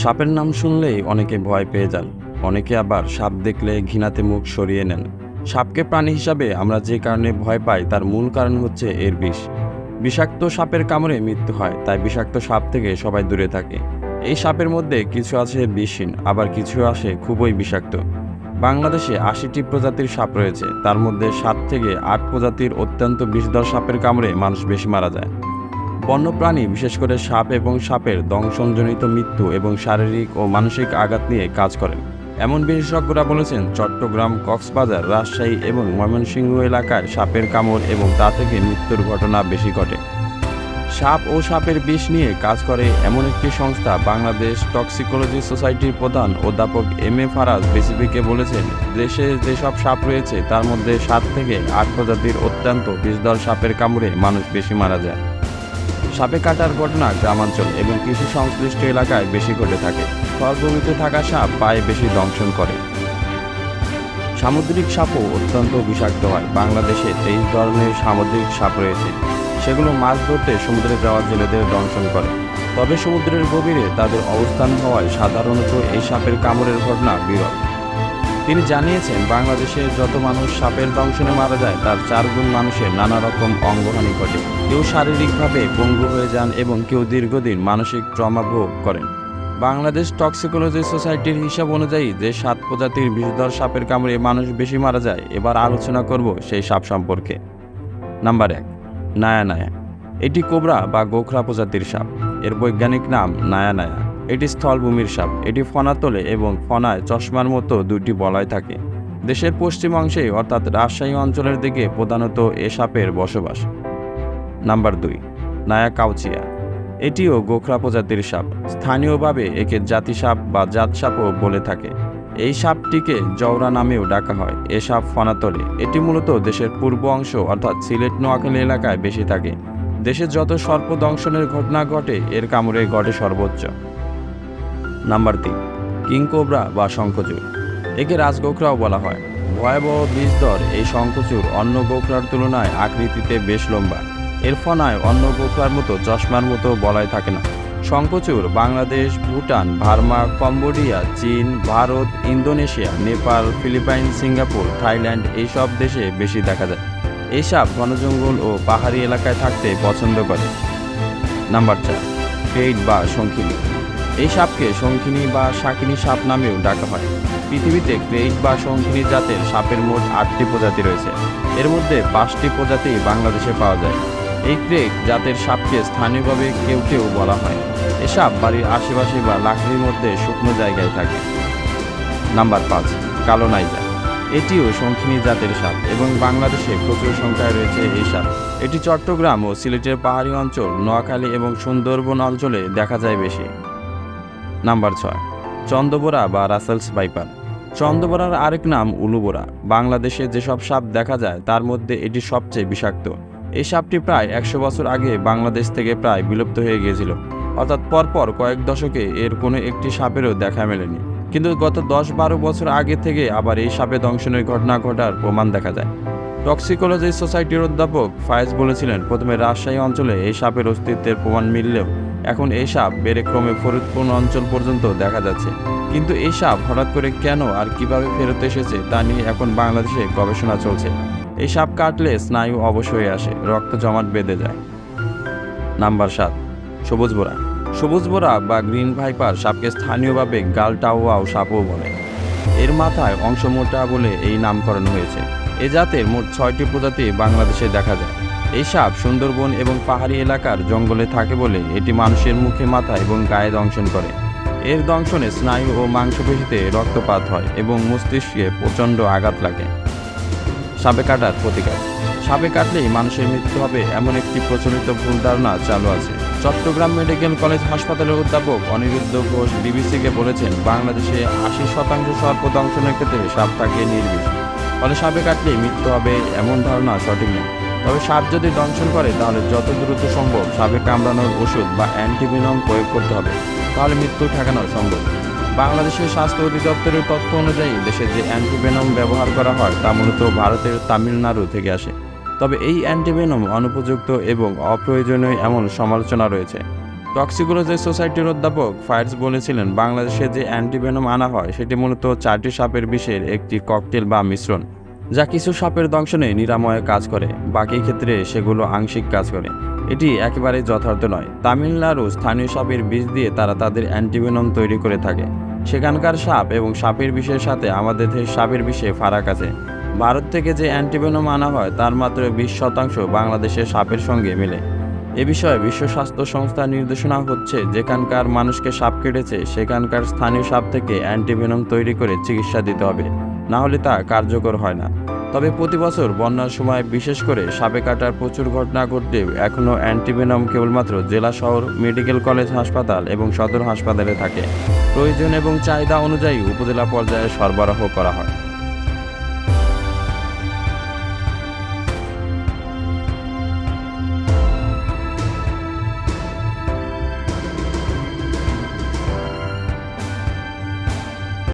সাপের নাম শুনলেই অনেকে ভয় পেয়ে যান, অনেকে আবার সাপ দেখলে ঘৃণাতে মুখ সরিয়ে নেন। সাপকে প্রাণী হিসাবে আমরা যে কারণে ভয় পাই তার মূল কারণ হচ্ছে এর বিষ। বিষাক্ত সাপের কামড়ে মৃত্যু হয়, তাই বিষাক্ত সাপ থেকে সবাই দূরে থাকে। এই সাপের মধ্যে কিছু আছে বিষহীন, আবার কিছু আসে খুবই বিষাক্ত। বাংলাদেশে আশিটি প্রজাতির সাপ রয়েছে, তার মধ্যে সাত থেকে আট প্রজাতির অত্যন্ত বিষধর সাপের কামড়ে মানুষ বেশি মারা যায়। বন্যপ্রাণী, বিশেষ করে সাপ এবং সাপের দংশনজনিত মৃত্যু এবং শারীরিক ও মানসিক আঘাত নিয়ে কাজ করেন। এমন বিশেষজ্ঞরা বলেছেন, চট্টগ্রাম, কক্সবাজার, রাজশাহী এবং ময়মনসিংহ এলাকায় সাপের কামড় এবং তা থেকে মৃত্যুর ঘটনা বেশি ঘটে। সাপ ও সাপের বিষ নিয়ে কাজ করে এমন একটি সংস্থা, বাংলাদেশ টক্সিকোলজি সোসাইটির প্রধান অধ্যাপক এম এ ফারাজ বিসিবিকে বলেছেন, দেশে যেসব সাপ রয়েছে, তার মধ্যে সাত থেকে আট প্রজাতির অত্যন্ত বিষধর সাপের কামড়ে মানুষ বেশি মারা যায়। সাপে কাটার ঘটনা গ্রামাঞ্চল এবং কৃষি সংশ্লিষ্ট এলাকায় বেশি ঘটে থাকে। ফলভূমিতে থাকা সাপ পায়ে বেশি দংশন করে। সামুদ্রিক সাপও অত্যন্ত বিষাক্ত হয়। বাংলাদেশে তেইশ ধরনের সামুদ্রিক সাপ রয়েছে। সেগুলো মাছ ধরতে সমুদ্রে যাওয়া জেলেদের দংশন করে। তবে সমুদ্রের গভীরে তাদের অবস্থান হওয়ায় সাধারণত এই সাপের কামড়ের ঘটনা বিরল। তিনি জানিয়েছেন, বাংলাদেশে যত মানুষ সাপের দংশনে মারা যায়, তার চার গুণ মানুষের নানা রকম অঙ্গহানি ঘটে। কেউ শারীরিকভাবে পঙ্গু হয়ে যান এবং কেউ দীর্ঘদিন মানসিক ট্রমা ভোগ করেন। বাংলাদেশ টক্সিকোলজি সোসাইটির হিসাব অনুযায়ী যে সাত প্রজাতির বিষধর সাপের কামড়ে মানুষ বেশি মারা যায়, এবার আলোচনা করব সেই সাপ সম্পর্কে। নাম্বার এক, নায়া নায়া। এটি কোবরা বা গোখরা প্রজাতির সাপ। এর বৈজ্ঞানিক নাম নায়া নায়া। এটি স্থলভূমির সাপ। এটি ফনা তোলে এবং ফনায় চশমার মতো দুটি বলয় থাকে। দেশের পশ্চিম অংশে অর্থাৎ রাজশাহী অঞ্চলের দিকে, প্রধানত এ সাপের বসবাস। নাম্বার দুই, নায়া কাউচিয়া। এটিও গোখরা প্রজাতির সাপ। স্থানীয়ভাবে একে জাতি সাপ বা জাত সাপও বলে থাকে। এই সাপটিকে জওরা নামেও ডাকা হয়। এ সাপ ফনাতলে এটি মূলত দেশের পূর্ব অংশ, অর্থাৎ সিলেট নোয়াখালী এলাকায় বেশি থাকে। দেশে যত সর্প দংশনের ঘটনা ঘটে, এর কামড়ে ঘটে সর্বোচ্চ। নাম্বার তিন কিংকোবরা বা শঙ্খচূড়। একে রাজগোখরাও বলা হয়। ভয়াবহ বিষধর এই শঙ্খচূড় অন্য গোখরার তুলনায় আকৃতিতে বেশ লম্বা। এর ফনায় অন্য গোখরার মতো চশমার মতো বলাই থাকে না। শঙ্খচূড় বাংলাদেশ, ভুটান, ভার্মা, কম্বোডিয়া, চীন, Bharat, Indonesia, Nepal, Philippine, Singapore, Thailand এইসব দেশে বেশি দেখা যায়। এই সাপ ঘনজঙ্গল ও পাহাড়ি এলাকায় থাকতে পছন্দ করে। নাম্বার চার পেইড বা শঙ্খিনী। এই সাপকে শঙ্খিনী বা শাকিনী সাপ নামেও ডাকা হয়। পৃথিবীতে ক্রেইট বা শঙ্খিনী জাতের সাপের মোট আটটি প্রজাতি রয়েছে। এর মধ্যে পাঁচটি প্রজাতি বাংলাদেশে পাওয়া যায়। এই ক্রেক জাতের সাপকে স্থানীয়ভাবে কেউ কেউ বলা হয়। এ সাপ বাড়ির আশেপাশে বা লাকড়ির মধ্যে শুকনো জায়গায় থাকে। নাম্বার পাঁচ কালো নাইজা এটিও শঙ্খিনী জাতের সাপ এবং বাংলাদেশে প্রচুর সংখ্যায় রয়েছে এই সাপ। এটি চট্টগ্রাম ও সিলেটের পাহাড়ি অঞ্চল, নোয়াখালী এবং সুন্দরবন অঞ্চলে দেখা যায় বেশি। নাম্বার ছয়, চন্দ্রবোরা বা রাসেলস বাইপার। চন্দ্রবোরার আরেক নাম উলুবোরা। বাংলাদেশে যেসব সাপ দেখা যায়, তার মধ্যে এটি সবচেয়ে বিষাক্ত। এই সাপটি প্রায় একশো বছর আগে বাংলাদেশ থেকে প্রায় বিলুপ্ত হয়ে গিয়েছিল। অর্থাৎ পরপর কয়েক দশকে এর কোনো একটি সাপেরও দেখা মেলেনি। কিন্তু গত দশ বারো বছর আগে থেকে আবার এই সাপে দংশনের ঘটনা ঘটার প্রমাণ দেখা যায়। টক্সিকোলজি সোসাইটির অধ্যাপক ফায়েজ বলেছিলেন, প্রথমে রাজশাহী অঞ্চলে এই সাপের অস্তিত্বের প্রমাণ মিললেও এখন এই সাপ বেড়ে ক্রমে ফরিদপুর অঞ্চল পর্যন্ত দেখা যাচ্ছে। কিন্তু এই সাপ হঠাৎ করে কেন আর কীভাবে ফেরত এসেছে তা নিয়ে এখন বাংলাদেশে গবেষণা চলছে। এই সাপ কাটলে স্নায়ু অবশ হয়ে আসে, রক্ত জমাট বেঁধে যায়। নাম্বার সাত, সবুজ বোরা। সবুজ বোরা বা গ্রিন ভাইপার সাপকে স্থানীয়ভাবে গালটাওয়াও সাপও বলে। এর মাথায় অংশ মোটা বলে এই নামকরণ হয়েছে। এ জাতের মোট ছয়টি প্রজাতি বাংলাদেশে দেখা যায়। এই সাপ সুন্দরবন এবং পাহাড়ি এলাকার জঙ্গলে থাকে বলে এটি মানুষের মুখে মাথা এবং গায়ে দংশন করে। এর দংশনে স্নায়ু ও মাংসপেশিতে রক্তপাত হয় এবং মস্তিষ্কে প্রচণ্ড আঘাত লাগে। সাপে কাটার প্রতিকার। সাপে কাটলেই মানুষের মৃত্যু হবে এমন একটি প্রচলিত ভুল ধারণা চালু আছে। চট্টগ্রাম মেডিকেল কলেজ হাসপাতালের অধ্যাপক অনিরুদ্ধ ঘোষ বিবিসিকে বলেছেন, বাংলাদেশে আশি শতাংশ সর্প দংশনের ক্ষেত্রে সাপ থাকে নির্বিষ। ফলে সাপে কাটলেই মৃত্যু হবে এমন ধারণা সঠিক নয়। তবে সাপ যদি দংশন করে, তাহলে যত দ্রুত সম্ভব সাপে কামড়ানোর ওষুধ বা অ্যান্টিভিনম প্রয়োগ করতে হবে। তাহলে মৃত্যু ঠেকানো সম্ভব। বাংলাদেশের স্বাস্থ্য অধিদপ্তরের তথ্য অনুযায়ী, দেশে যে অ্যান্টিভেনম ব্যবহার করা হয়, তা মূলত ভারতের তামিলনাড়ু থেকে আসে। তবে এই অ্যান্টিভেনম অনুপযুক্ত এবং অপ্রয়োজনীয় এমন সমালোচনা রয়েছে। টক্সিকোলজি সোসাইটির অধ্যাপক ফায়ার্স বলেছিলেন, বাংলাদেশে যে অ্যান্টিভেনম আনা হয়, সেটি মূলত চারটি সাপের বিষের একটি ককটেল বা মিশ্রণ। যা কিছু সাপের দংশনে নিরাময় কাজ করে, বাকি ক্ষেত্রে সেগুলো আংশিক কাজ করে। এটি একেবারে যথার্থ নয়। তামিলনাড়ু স্থানীয় সাপের বীজ দিয়ে তারা তাদের অ্যান্টিভেনম তৈরি করে থাকে। সেখানকার সাপ এবং সাপের বিষের সাথে আমাদের দেশের সাপের বিষে ফারাক আছে। ভারত থেকে যে অ্যান্টিভেনম আনা হয়, তার মাত্র বিশ শতাংশ বাংলাদেশের সাপের সঙ্গে মেলে। এ বিষয়ে বিশ্ব স্বাস্থ্য সংস্থার নির্দেশনা হচ্ছে, যেখানকার মানুষকে সাপ কেটেছে, সেখানকার স্থানীয় সাপ থেকে অ্যান্টিভেনম তৈরি করে চিকিৎসা দিতে হবে। না হলে তা কার্যকর হয় না। তবে প্রতি বছর বন্যার সময় বিশেষ করে সাপে কাটার প্রচুর ঘটনা ঘটলেও এখনও অ্যান্টিভেনম কেবলমাত্র জেলা শহর, মেডিকেল কলেজ, হাসপাতাল এবং সদর হাসপাতালে থাকে। প্রয়োজন এবং চাহিদা অনুযায়ী উপজেলা পর্যায়ে সরবরাহ করা হয়।